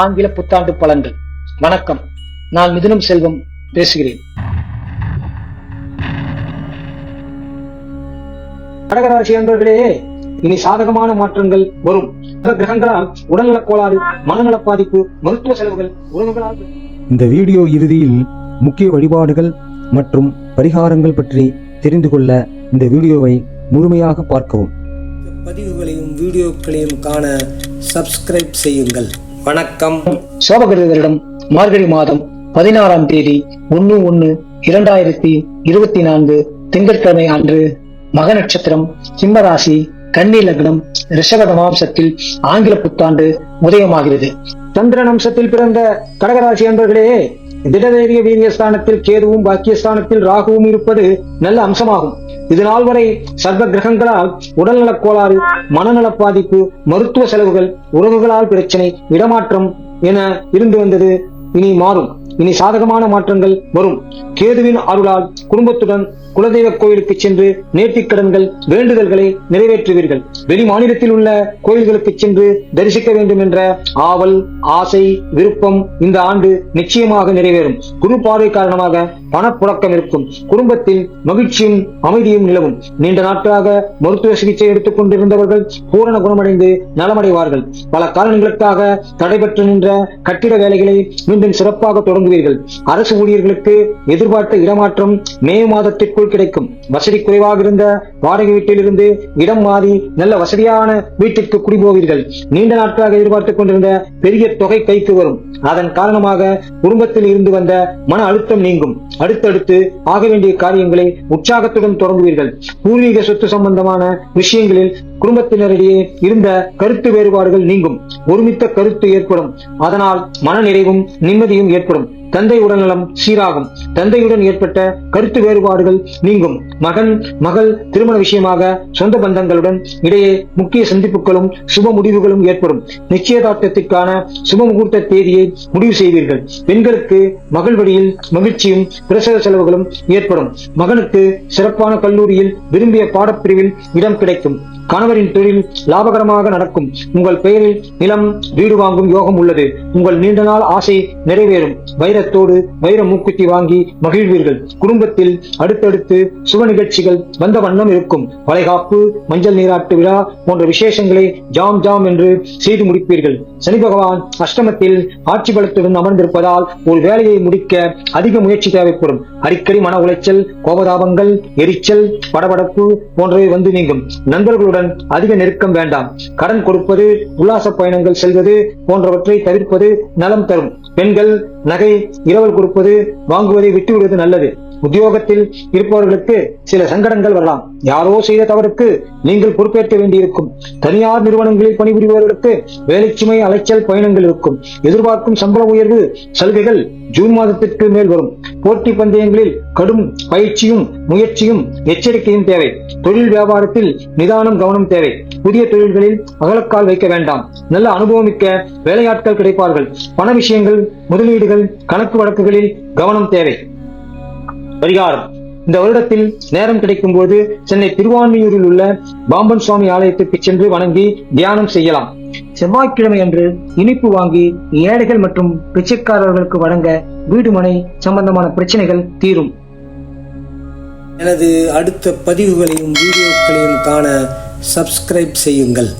ஆங்கில புத்தாண்டு பலன்கள். வணக்கம். நான் மிதுனம் செல்வம் பேசுகிறேன். கடகராசி இனி சாதகமான மாற்றங்கள் வரும். கிரகங்களால் உடல்நலக் கோளாறு மனநலப் பாதிப்பு மருத்துவ செலவுகள் உறவுகளால் இந்த வீடியோ இறுதியில் முக்கிய வழிபாடுகள் மற்றும் பரிகாரங்கள் பற்றி தெரிந்து கொள்ள இந்த வீடியோவை முழுமையாக பார்க்கவும். பதிவுகளையும் வீடியோக்களையும் காண சப்ஸ்கிரைப் செய்யுங்கள். வணக்கம். சோபகிருதரிடம் மார்கழி மாதம் பதினாறாம் தேதி ஒன்னு ஒன்னு இரண்டாயிரத்தி இருபத்தி நான்கு திங்கட்கிழமை அன்று மக நட்சத்திரம் சிம்மராசி கன்னி லக்னம் ரிஷபத மாம்சத்தில் ஆங்கில புத்தாண்டு உதயமாகிறது. சந்திரன் அம்சத்தில் பிறந்த கடகராசி அன்பர்களே திடதேரிய வீரியஸ்தானத்தில் கேதுவும் பாக்கியஸ்தானத்தில் ராகுவும் இருப்பது நல்ல அம்சமாகும். இது நாள் வரை சர்வ கிரகங்களால் உடல்நலக் கோளாறு மனநல பாதிப்பு மருத்துவ செலவுகள் உறவுகளால் பிரச்சனை இடமாற்றம் என இருந்து வந்தது. இனி மாறும். இனி சாதகமான மாற்றங்கள் வரும். கேதுவின் அருளால் குடும்பத்துடன் குலதெய்வ கோயிலுக்கு சென்று நேர்த்திக் கடன்கள் வேண்டுதல்களை நிறைவேற்றுவீர்கள். வெளி மாநிலத்தில் உள்ள கோயில்களுக்கு சென்று தரிசிக்க வேண்டும் என்ற ஆவல் ஆசை விருப்பம் இந்த ஆண்டு நிச்சயமாக நிறைவேறும். குரு பார்வை காரணமாக பணப்புழக்கம் இருக்கும். குடும்பத்தில் மகிழ்ச்சியும் அமைதியும் நிலவும். நீண்ட நாட்களாக மருத்துவ சிகிச்சை எடுத்துக் கொண்டிருந்தவர்கள் பூரண குணமடைந்து நலமடைவார்கள். பல காரணங்களுக்காக தடைபெற்று நின்ற கட்டிட வேலைகளை மீண்டும் சிறப்பாக தொடங்குவீர்கள். அரசு ஊழியர்களுக்கு எதிர்பார்த்த இடமாற்றம் மே மாதத்திற்குள் வீட்டுக்குள் கிடைக்கும். வசதி குறைவாக இருந்த வாடகை வீட்டிலிருந்து இடம் மாறி நல்ல வசதியான வீட்டிற்கு குடிபோவீர்கள். நீண்ட நாட்களாக எதிர்பார்த்துக் கொண்டிருந்த பெரிய தொகை கைக்கு வரும். அதன் காரணமாக குடும்பத்தில் இருந்து வந்த மன அழுத்தம் நீங்கும். அடுத்தடுத்து ஆக வேண்டிய காரியங்களை உற்சாகத்துடன் தொடங்குவீர்கள். பூர்வீக சொத்து சம்பந்தமான விஷயங்களில் குடும்பத்தினரிடையே இருந்த கருத்து வேறுபாடுகள் நீங்கும். ஒருமித்த கருத்து ஏற்படும். அதனால் மன நிறைவும் நிம்மதியும் ஏற்படும். தந்தை உடல்நலம் சீராகும். தந்தையுடன் ஏற்பட்ட கருத்து வேறுபாடுகள் நீங்கும். மகன் மகள் திருமண விஷயமாக சொந்த பந்தங்களுடன் இடையே முக்கிய சந்திப்புகளும் சுப முடிவுகளும் ஏற்படும். நிச்சயதார்த்தத்திற்கான சுப முகூர்த்த தேதியை முடிவு செய்வீர்கள். பெண்களுக்கு மகள் வழியில் மகிழ்ச்சியும் பிரசவ செலவுகளும் ஏற்படும். மகனுக்கு சிறப்பான கல்லூரியில் விரும்பிய பாடப்பிரிவில் இடம் கிடைக்கும். கணவரின் பேரில் லாபகரமாக நடக்கும். உங்கள் பெயரில் நிலம் வீடு வாங்கும் யோகம் உள்ளது. உங்கள் நீண்ட நாள் ஆசை நிறைவேறும். வைரத்தோடு வைர மூக்குத்தி வாங்கி மகிழ்வீர்கள். குடும்பத்தில் அடுத்தடுத்து சுப நிகழ்ச்சிகள் வந்த வண்ணம் இருக்கும். வளைகாப்பு மஞ்சள் நீராட்டு விழா போன்ற விசேஷங்களை ஜாம் ஜாம் என்று செய்து முடிப்பீர்கள். சனி பகவான் அஷ்டமத்தில் ஆட்சி பலத்துடன் அமர்ந்திருப்பதால் ஒரு வேலையை முடிக்க அதிக முயற்சி தேவைப்படும். அடிக்கடி மன உளைச்சல் கோபதாபங்கள் எரிச்சல் படபடப்பு போன்றவை வந்து நீங்கும். நண்பர்களுடன் அதிக நெருக்கம் வேண்டாம். கடன் கொடுப்பது உல்லாச பயணங்கள் செல்வது போன்றவற்றை தவிர்ப்பது நலம் தரும். பெண்கள் நகை இரவல் கொடுப்பது வாங்குவதை விட்டுவிடுவது நல்லது. உத்தியோகத்தில் இருப்பவர்களுக்கு சில சங்கடங்கள் வரலாம். யாரோ செய்த தவறுக்கு நீங்கள் பொறுப்பேற்க வேண்டியிருக்கும். தனியார் நிறுவனங்களில் பணிபுரிபவர்களுக்கு வேலைச்சுமை அலைச்சல் பயணங்கள் இருக்கும். எதிர்பார்க்கும் சம்பள உயர்வு சலுகைகள் ஜூன் மாதத்திற்கு மேல் வரும். போட்டி பந்தயங்களில் கடும் பயிற்சியும் முயற்சியும் எச்சரிக்கையும் தேவை. தொழில் வியாபாரத்தில் நிதானம் கவனம் தேவை. புதிய தொழில்களில் அகலக்கால் வைக்க வேண்டாம். நல்ல அனுபவமிக்க வேலையாட்கள் கிடைப்பார்கள். பண விஷயங்கள் முதலீடுகள் கணக்கு வழக்குகளில் கவனம் தேவை. பரிகாரம். இந்த வருடத்தில் நேரம் கிடைக்கும் போது சென்னை திருவான்மியூரில் உள்ள பாம்பன் சுவாமி ஆலயத்திற்கு சென்று வணங்கி தியானம் செய்யலாம். செவ்வாய்க்கிழமை அன்று இனிப்பு வாங்கி ஏழைகள் மற்றும் பிச்சைக்காரர்களுக்கு வழங்க வீடு மனை சம்பந்தமான பிரச்சனைகள் தீரும். எனது அடுத்த பதிவுகளையும் வீடியோக்களையும் காண சப்ஸ்கிரைப் செய்யுங்கள்.